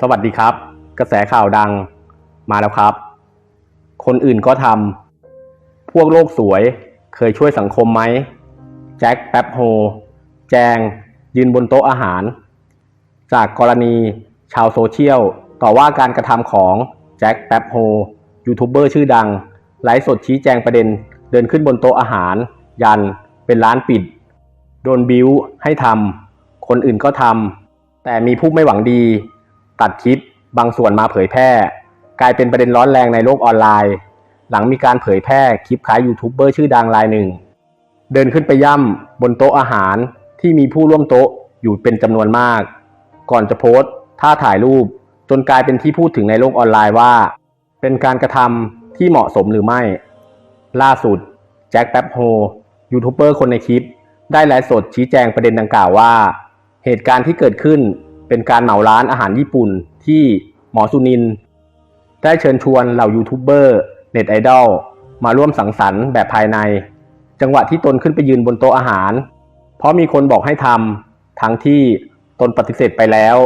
สวัสดีครับ กระแสข่าวดังมาแล้วครับ คนอื่นก็ทำพวกโลกสวยเคยช่วยสังคมไหม แจ็คแป๊บโฮ แจง ยืนบนโต๊ะอาหาร จากกรณีชาวโซเชียล ต่อว่าการกระทำของแจ็คแป๊บโฮ ยูทูบเบอร์ชื่อดัง ไลฟ์สดชี้แจงประเด็น เดินขึ้นบนโต๊ะอาหาร ยันเป็นร้านปิด โดนบิวให้ทำคนอื่นก็ทำแต่มีผู้ไม่หวังดี ตัดคลิปบางส่วนมาเผยแพร่ กลายเป็นประเด็นร้อนแรงในโลกออนไลน์ หลังมีการเผยแพร่คลิปคล้ายยูทูบเบอร์ชื่อดังรายหนึ่ง เดินขึ้นไปย่ำบนโต๊ะอาหารที่มีผู้ร่วมโต๊ะอยู่เป็นจำนวนมาก ก่อนจะโพสต์ท่าถ่ายรูป จนกลายเป็นที่พูดถึงในโลกออนไลน์ว่า เป็นการกระทำที่เหมาะสมหรือไม่ ล่าสุดแจ็คแป๊บโฮยูทูบเบอร์คนในคลิป ได้ไลฟ์สดชี้แจงประเด็นดังกล่าวว่า เหตุการณ์ที่เกิดขึ้น เป็นการเหมาร้านอาหารญี่ปุ่นที่หมอสุนิน ได้เชิญชวนเหล่ายูทูบเบอร์เน็ตไอดอลมาร่วมสังสรรค์แบบภายใน จังหวะที่ตนขึ้นไปยืนบนโต๊ะอาหาร เพราะมีคนบอกให้ทำทั้งที่ตนปฏิเสธไปแล้ว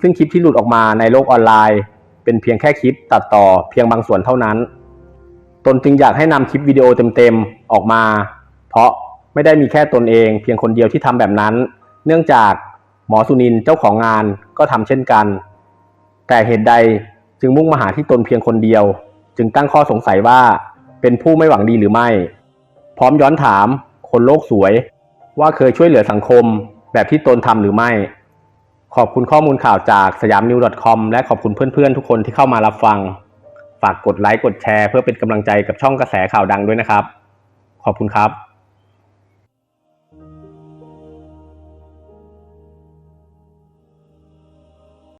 ซึ่งคลิปที่หลุดออกมาในโลกออนไลน์ เป็นเพียงแค่คลิปตัดต่อเพียงบางส่วนเท่านั้น ตนจึงอยากให้นำคลิปวิดีโอเต็มๆออกมา เพราะไม่ได้มีแค่ตนเอง เพียงคนเดียวที่ทำแบบนั้น เนื่องจาก มอสุนินเจ้าของงานก็ทำเช่นกัน แต่เหตุใดจึงมุ่งมาหาที่ตนเพียงคนเดียว จึงตั้งข้อสงสัยว่าเป็นผู้ไม่หวังดีหรือไม่ พร้อมย้อนถามคนโลกสวย ว่าเคยช่วยเหลือสังคมแบบที่ตนทำหรือไม่ ขอบคุณข้อมูลข่าวจากสยามนิว .com และขอบคุณเพื่อนๆ ทุกคนที่เข้ามารับฟัง ฝากกดไลค์กดแชร์เพื่อเป็นกำลังใจกับช่องกระแสข่าวดังด้วยนะครับ ขอบคุณครับ